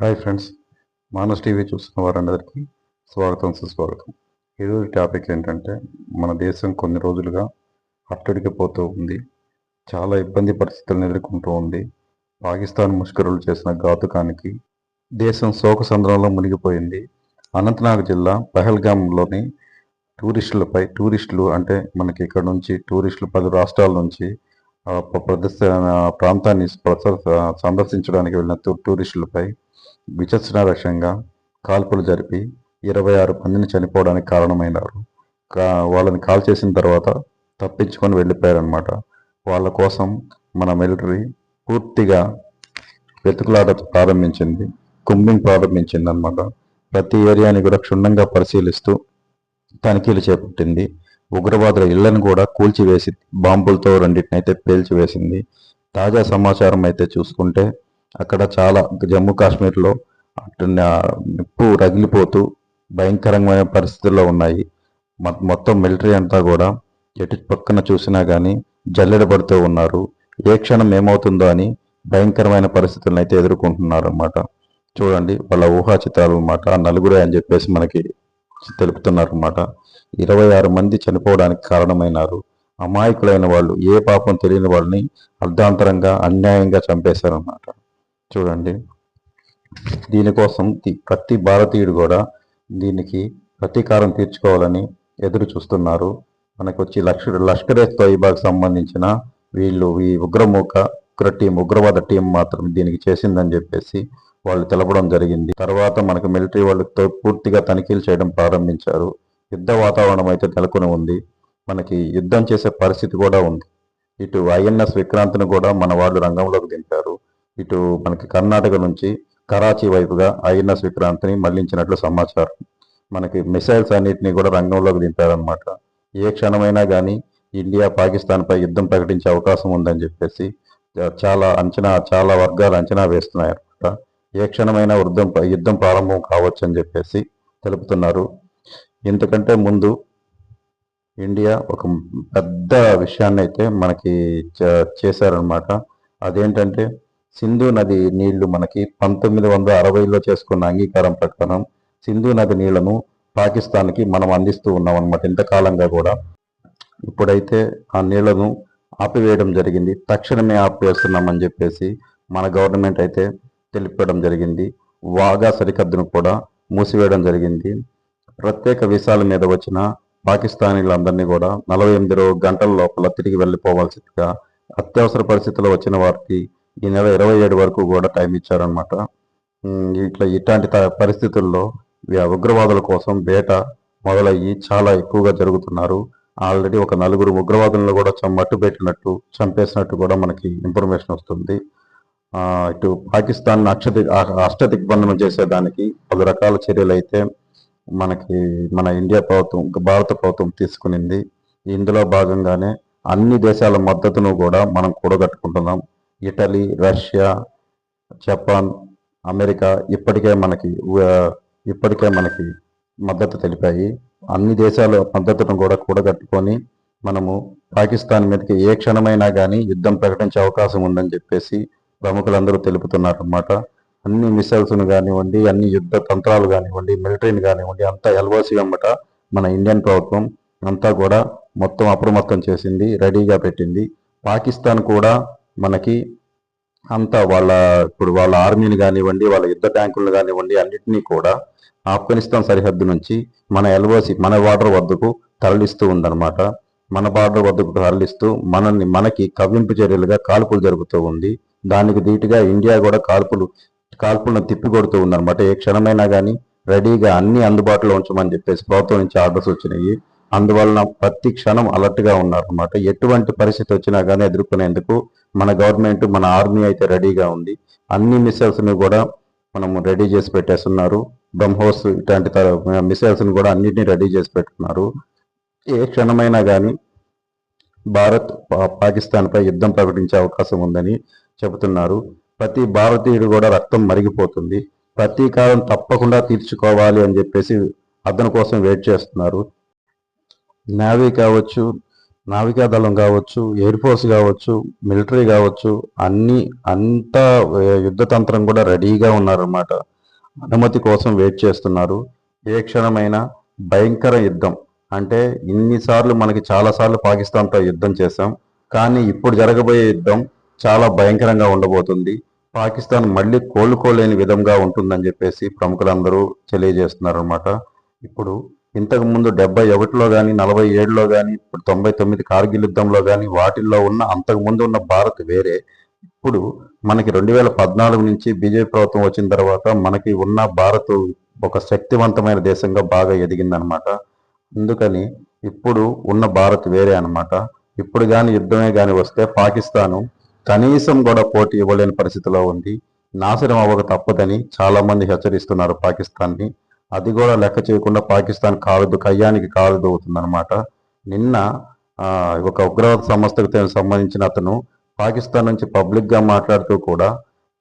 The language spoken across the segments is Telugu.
హాయ్ ఫ్రెండ్స్ మానస్ టీవీ చూస్తున్న వారందరికీ స్వాగతం సుస్వాగతం. ఈరోజు టాపిక్ ఏంటంటే మన దేశం కొన్ని రోజులుగా అట్టడికి పోతూ ఉంది. చాలా ఇబ్బంది పరిస్థితులను ఎదుర్కొంటూ ఉంది. పాకిస్తాన్ ముష్కరులు చేసిన ఘాతుకానికి దేశం శోక సంద్రంలో మునిగిపోయింది. అనంతనాగ్ జిల్లా పహల్గామ్లోని టూరిస్టులపై టూరిస్టులు అంటే మనకి ఇక్కడ నుంచి టూరిస్టులు పది రాష్ట్రాల నుంచి ప్రదర్శన ప్రాంతాన్ని ప్రస- సందర్శించడానికి వెళ్ళిన టూరిస్టులపై విచక్షణారక్షంగా కాల్పులు జరిపి ఇరవై ఆరు మందిని చనిపోవడానికి కారణమైనారు. కా- వాళ్ళని కాల్ చేసిన తర్వాత తప్పించుకొని వెళ్ళిపోయారనమాట వాళ్ళ కోసం మన మిలిటరీ పూర్తిగా వెతుకులాట ప్రారంభించింది కుంబింగ్ ప్రారంభించింది అనమాట ప్రతి ఏరియాని కూడా క్షుణ్ణంగా పరిశీలిస్తూ తనిఖీలు చేపట్టింది. ఉగ్రవాదుల ఇళ్ళను కూడా కూల్చివేసి బాంబులతో రెండింటినైతే పేల్చివేసింది. తాజా సమాచారం అయితే చూసుకుంటే అక్కడ చాలా జమ్మూ కాశ్మీర్లో అటు నిప్పు రగిలిపోతూ భయంకరమైన పరిస్థితుల్లో ఉన్నాయి. మొత్తం మిలిటరీ అంతా కూడా ఎటు పక్కన చూసినా కానీ జల్లెడబడుతూ ఉన్నారు. ఏ క్షణం ఏమవుతుందో అని భయంకరమైన పరిస్థితులను అయితే ఎదుర్కొంటున్నారు అనమాట చూడండి వాళ్ళ ఊహా చిత్రాలు అన్నమాట నలుగురే అని చెప్పేసి మనకి తెలుపుతున్నారు అన్నమాట. ఇరవై ఆరు మంది చనిపోవడానికి కారణమైనారు. అమాయకులైన వాళ్ళు ఏ పాపం తెలియని వాళ్ళని అర్ధాంతరంగా అన్యాయంగా చంపేశారన్నమాట. చూడండి. దీనికోసం ప్రతి భారతీయుడు కూడా దీనికి ప్రతీకారం తీర్చుకోవాలని ఎదురు చూస్తున్నారు. మనకు వచ్చి లక్ష లష్కరే తోయిబాకి సంబంధించిన వీళ్ళు ఈ ఉగ్రమూక ఉగ్ర టీం ఉగ్రవాద టీం మాత్రం దీనికి చేసిందని చెప్పేసి వాళ్ళు తెలపడం జరిగింది. తర్వాత మనకు మిలిటరీ వాళ్ళు పూర్తిగా తనిఖీలు చేయడం ప్రారంభించారు. యుద్ధ వాతావరణం అయితే నెలకొని ఉంది. మనకి యుద్ధం చేసే పరిస్థితి కూడా ఉంది. ఇటు ఐఎన్ఎస్ విక్రాంత్ను కూడా మన వాళ్ళు రంగంలోకి దింపారు. ఇటు మనకి కర్ణాటక నుంచి కరాచీ వైపుగా ఐఎన్ఎస్ విక్రాంత్ని మళ్ళించినట్లు సమాచారం. మనకి మిసైల్స్ అన్నిటిని కూడా రంగంలోకి దింపారనమాట ఏ క్షణమైనా కానీ ఇండియా పాకిస్తాన్పై యుద్ధం ప్రకటించే అవకాశం ఉందని చెప్పేసి చాలా అంచనా చాలా వర్గాలు అంచనా వేస్తున్నాయి అనమాట ఏ క్షణమైనా యుద్ధం యుద్ధం ప్రారంభం కావచ్చు అని చెప్పేసి తెలుపుతున్నారు. ఇంతకంటే ముందు ఇండియా ఒక పెద్ద విషయాన్ని అయితే మనకి చేశారనమాట అదేంటంటే సింధు నది నీళ్ళు మనకి పంతొమ్మిది వందల అరవైలో చేసుకున్న అంగీకారం ప్రకారం సింధు నది నీళ్ళను పాకిస్తాన్కి మనం అందిస్తూ ఉన్నాం అనమాట ఇంతకాలంగా కూడా. ఇప్పుడైతే ఆ నీళ్ళను ఆపివేయడం జరిగింది. తక్షణమే ఆపివేస్తున్నామని చెప్పేసి మన గవర్నమెంట్ అయితే తెలిపడం జరిగింది. వాగా సరిహద్దును కూడా మూసివేయడం జరిగింది. ప్రత్యేక వీసాల మీద వచ్చిన పాకిస్తానీలందరినీ కూడా నలభై ఎనిమిది గంటల లోపల తిరిగి వెళ్ళిపోవాల్సిందిగా అత్యవసర పరిస్థితుల్లో వచ్చిన వారికి ఈ నెల ఇరవై ఏడు వరకు కూడా టైం ఇచ్చారనమాట ఇట్లా ఇట్లాంటి త- పరిస్థితుల్లో ఉగ్రవాదుల కోసం బేట మొదలయ్యి చాలా ఎక్కువగా జరుగుతున్నారు. ఆల్రెడీ ఒక నలుగురు ఉగ్రవాదులను కూడా చం- మట్టు పెట్టినట్టు చంపేసినట్టు కూడా మనకి ఇన్ఫర్మేషన్ వస్తుంది. ఇటు పాకిస్తాన్ అక్ష అష్టదిగ్బంధనం చేసేదానికి పలు రకాల చర్యలు అయితే మనకి మన ఇండియా ప్రభుత్వం భారత ప్రభుత్వం తీసుకునింది. ఇందులో భాగంగానే అన్ని దేశాల మద్దతును కూడా మనం కూడగట్టుకుంటున్నాం. ఇటలీ రష్యా జపాన్ అమెరికా ఇప్పటికే మనకి ఇప్పటికే మనకి మద్దతు తెలిపాయి. అన్ని దేశాల మద్దతును కూడా కూడగట్టుకొని మనము పాకిస్తాన్ మీదకి ఏ క్షణమైనా కానీ యుద్ధం ప్రకటించే అవకాశం ఉందని చెప్పేసి ప్రముఖులందరూ తెలుపుతున్నారు అన్నమాట అన్ని మిసైల్స్ను కానివ్వండి అన్ని యుద్ధ తంత్రాలు కానివ్వండి మిలిటరీని కానివ్వండి అంతా ఎల్ఓసి అమ్మట మన ఇండియన్ ప్రభుత్వం అంతా కూడా మొత్తం అప్రమత్తం చేసింది రెడీగా పెట్టింది. పాకిస్తాన్ కూడా మనకి అంతా వాళ్ళ ఇప్పుడు వాళ్ళ ఆర్మీని కానివ్వండి వాళ్ళ యుద్ధ ట్యాంకులను కానివ్వండి అన్నింటినీ కూడా ఆఫ్ఘనిస్తాన్ సరిహద్దు నుంచి మన ఎల్ఓసి మన బార్డర్ వద్దకు తరలిస్తూ ఉందన్నమాట. మన బార్డర్ వద్దకు తరలిస్తూ మనల్ని మనకి కవ్వింపు చర్యలుగా కాల్పులు జరుగుతూ ఉంది. దానికి ధీటుగా ఇండియా కూడా కాల్పులు కాల్పులను తిప్పికొడుతూ ఉందన్నమాట. ఏ క్షణమైనా కానీ రెడీగా అన్ని అందుబాటులో ఉంచమని చెప్పేసి ప్రభుత్వం నుంచి ఆర్డర్స్ వచ్చినాయి. అందువలన ప్రతి క్షణం అలర్ట్గా ఉన్నారన్నమాట. ఎటువంటి పరిస్థితి వచ్చినా కానీ ఎదుర్కొనేందుకు మన గవర్నమెంట్ మన ఆర్మీ అయితే రెడీగా ఉంది. అన్ని మిసైల్స్ని కూడా మనము రెడీ చేసి పెట్టేస్తున్నారు. బ్రహ్మోస్ ఇట్లాంటి మిసైల్స్ని కూడా అన్నిటిని రెడీ చేసి పెట్టుకున్నారు. ఏ క్షణమైనా కానీ భారత్ పాకిస్తాన్పై పాకిస్తాన్ పై యుద్ధం ప్రకటించే అవకాశం ఉందని చెబుతున్నారు. ప్రతి భారతీయుడు కూడా రక్తం మరిగిపోతుంది. ప్రతీకారం తప్పకుండా తీర్చుకోవాలి అని చెప్పేసి అతని కోసం వెయిట్ చేస్తున్నారు. నేవీ కావచ్చు నావికా దళం కావచ్చు ఎయిర్ ఫోర్స్ కావచ్చు మిలిటరీ కావచ్చు అన్ని అంతా యుద్ధతంత్రం కూడా రెడీగా ఉన్నారన్నమాట. అనుమతి కోసం వెయిట్ చేస్తున్నారు. ఏ క్షణమైనా భయంకర యుద్ధం. అంటే ఇన్నిసార్లు మనకి చాలాసార్లు పాకిస్తాన్తో యుద్ధం చేశాం. కానీ ఇప్పుడు జరగబోయే యుద్ధం చాలా భయంకరంగా ఉండబోతుంది. పాకిస్తాన్ మళ్ళీ కోలుకోలేని విధంగా ఉంటుందని చెప్పేసి ప్రముఖులందరూ తెలియజేస్తున్నారు అన్నమాట ఇప్పుడు ఇంతకుముందు డెబ్బై ఒకటిలో కానీ నలభై ఏడులో కానీ ఇప్పుడు తొంభై తొమ్మిది కార్గిల్ యుద్ధంలో కానీ వాటిల్లో ఉన్న అంతకు ముందు ఉన్న భారత్ వేరే. ఇప్పుడు మనకి రెండు వేల పద్నాలుగు నుంచి బీజేపీ ప్రభుత్వం వచ్చిన తర్వాత మనకి ఉన్న భారత్ ఒక శక్తివంతమైన దేశంగా బాగా ఎదిగిందనమాట. అందుకని ఇప్పుడు ఉన్న భారత్ వేరే అనమాట. ఇప్పుడు కానీ యుద్ధమే కానీ వస్తే పాకిస్తాను కనీసం కూడా పోటీ ఇవ్వలేని పరిస్థితిలో ఉంది. నాశనం అవ్వక తప్పదని చాలామంది హెచ్చరిస్తున్నారు పాకిస్తాన్ని. అది కూడా లెక్క చేయకుండా పాకిస్తాన్ కాలు కయ్యానికి కాలు అవుతుందన్నమాట. నిన్న ఒక ఉగ్రవాద సంస్థకు సంబంధించిన అతను పాకిస్తాన్ నుంచి పబ్లిక్గా మాట్లాడుతూ కూడా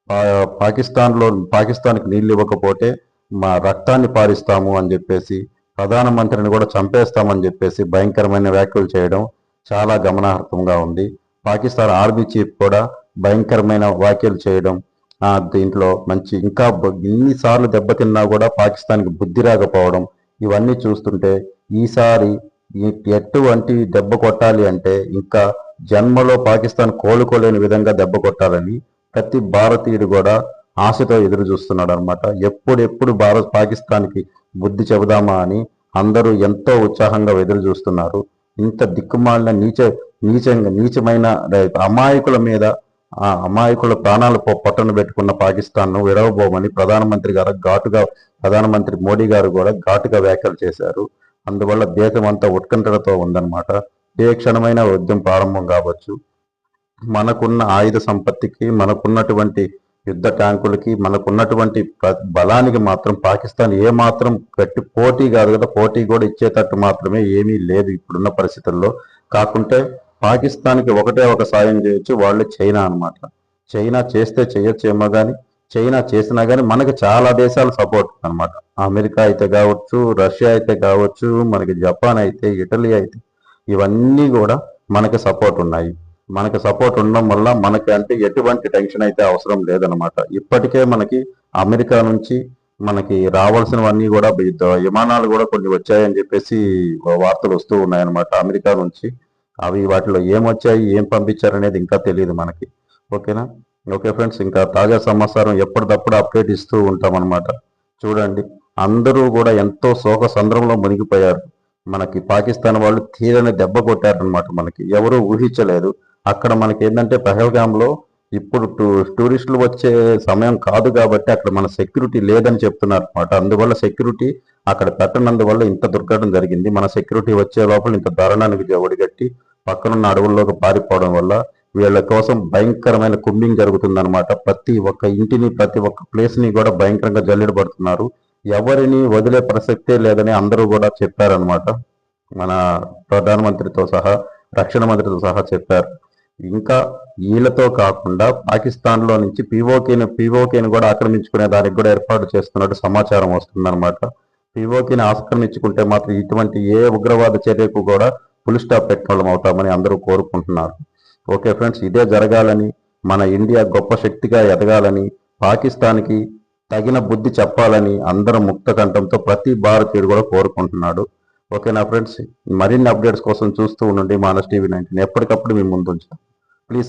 పా- పాకిస్తాన్లో పాకిస్తాన్కి నీళ్ళు ఇవ్వకపోతే మా రక్తాన్ని పారిస్తాము అని చెప్పేసి ప్రధానమంత్రిని కూడా చంపేస్తామని చెప్పేసి భయంకరమైన వ్యాఖ్యలు చేయడం చాలా గమనార్హంగా ఉంది. పాకిస్తాన్ ఆర్మీ చీఫ్ కూడా భయంకరమైన వ్యాఖ్యలు చేయడం దీంట్లో మంచి ఇంకా బ- ఇన్నిసార్లు దెబ్బతిన్నా కూడా పాకిస్తాన్కి బుద్ధి రాకపోవడం ఇవన్నీ చూస్తుంటే ఈసారి ఎటువంటి దెబ్బ కొట్టాలి అంటే ఇంకా జన్మలో పాకిస్తాన్ కోలుకోలేని విధంగా దెబ్బ కొట్టాలని ప్రతి భారతీయుడు కూడా ఆశతో ఎదురు చూస్తున్నాడు అనమాట ఎప్పుడెప్పుడు భారత్ పాకిస్తాన్కి బుద్ధి చెబుదామా అని అందరూ ఎంతో ఉత్సాహంగా ఎదురు చూస్తున్నారు. ఇంత దిక్కుమాలిన నీచ నీచంగా నీచమైన అమాయకుల మీద ఆ అమాయకుల ప్రాణాలు పొట్టన పెట్టుకున్న పాకిస్తాన్ను విడవబోమని ప్రధానమంత్రి గారు ఘాటుగా ప్రధానమంత్రి మోడీ గారు కూడా ఘాటుగా వ్యాఖ్యలు చేశారు. అందువల్ల దేశం అంతా ఉత్కంఠలతో ఉందన్నమాట. ఏ క్షణమైన యుద్ధం ప్రారంభం కావచ్చు. మనకున్న ఆయుధ సంపత్తికి మనకున్నటువంటి యుద్ధ ట్యాంకులకి మనకున్నటువంటి బలానికి మాత్రం పాకిస్తాన్ ఏ మాత్రం గట్టి పోటీ కాదు కదా. పోటీ కూడా ఇచ్చేటట్టు మాత్రమే ఏమీ లేదు ఇప్పుడున్న పరిస్థితుల్లో. కాకుంటే పాకిస్తాన్కి ఒకటే ఒక సాయం చేయొచ్చు వాళ్ళు చైనా అన్నమాట. చైనా చేస్తే చేయొచ్చు ఏమో కానీ చైనా చేసినా కానీ మనకి చాలా దేశాలు సపోర్ట్ అన్నమాట. అమెరికా అయితే కావచ్చు రష్యా అయితే కావచ్చు మనకి జపాన్ అయితే ఇటలీ అయితే ఇవన్నీ కూడా మనకి సపోర్ట్ ఉన్నాయి. మనకి సపోర్ట్ ఉండడం వల్ల మనకి అంటే ఎటువంటి టెన్షన్ అయితే అవసరం లేదనమాట ఇప్పటికే మనకి అమెరికా నుంచి మనకి రావాల్సినవన్నీ కూడా విమానాలు కూడా కొన్ని వచ్చాయని చెప్పేసి వార్తలు వస్తూ ఉన్నాయన్నమాట. అమెరికా నుంచి అవి వాటిలో ఏం వచ్చాయి ఏం పంపించారు అనేది ఇంకా తెలియదు మనకి. ఓకేనా? ఓకే ఫ్రెండ్స్ ఇంకా తాజా సమాచారం ఎప్పటికప్పుడు అప్డేట్ ఇస్తూ ఉంటాం చూడండి అందరూ కూడా ఎంతో శోక సంద్రంలో మునిగిపోయారు. మనకి పాకిస్తాన్ వాళ్ళు తీరని దెబ్బ కొట్టారనమాట మనకి. ఎవరూ ఊహించలేదు. అక్కడ మనకి ఏంటంటే పహల్గామ్లో ఇప్పుడు టూ- టూరిస్టులు వచ్చే సమయం కాదు కాబట్టి అక్కడ మన సెక్యూరిటీ లేదని చెప్తున్నారు అనమాట అందువల్ల సెక్యూరిటీ అక్కడ పెట్టనందువల్ల ఇంత దుర్ఘటన జరిగింది. మన సెక్యూరిటీ వచ్చే లోపల ఇంత దారుణానికి జవడిగట్టి పక్కనున్న అడవుల్లోకి పారిపోవడం వల్ల వీళ్ళ కోసం భయంకరమైన కుంబింగ్ జరుగుతుందనమాట ప్రతి ఒక్క ఇంటిని ప్రతి ఒక్క ప్లేస్ని కూడా భయంకరంగా జల్లెడు పడుతున్నారు. ఎవరిని వదిలే ప్రసక్తే లేదని అందరూ కూడా చెప్పారనమాట మన ప్రధానమంత్రితో సహా రక్షణ మంత్రితో సహా చెప్పారు. ఇంకా వీళ్ళతో కాకుండా పాకిస్తాన్లో నుంచి పీఓకేని పీఓకేని కూడా ఆక్రమించుకునే దానికి కూడా ఏర్పాటు చేస్తున్నట్టు సమాచారం వస్తుందన్నమాట. పీఓకేని ఆక్రమించుకుంటే మాత్రం ఇటువంటి ఏ ఉగ్రవాద చర్యకు కూడా ఫుల్ స్టాప్ పెట్టడం అవుతామని అందరూ కోరుకుంటున్నారు. ఓకే ఫ్రెండ్స్ ఇదే జరగాలని మన ఇండియా గొప్ప శక్తిగా ఎదగాలని పాకిస్తాన్కి తగిన బుద్ధి చెప్పాలని అందరం ముక్త కంఠంతో ప్రతి భారతీయుడు కూడా కోరుకుంటున్నాడు. ఓకేనా ఫ్రెండ్స్ మరిన్ని అప్డేట్స్ కోసం చూస్తూ ఉండండి మానస్ టీవీ నైన్టీన్. ఎప్పటికప్పుడు మీ ముందు ఉంచుతాం. ప్లీజ్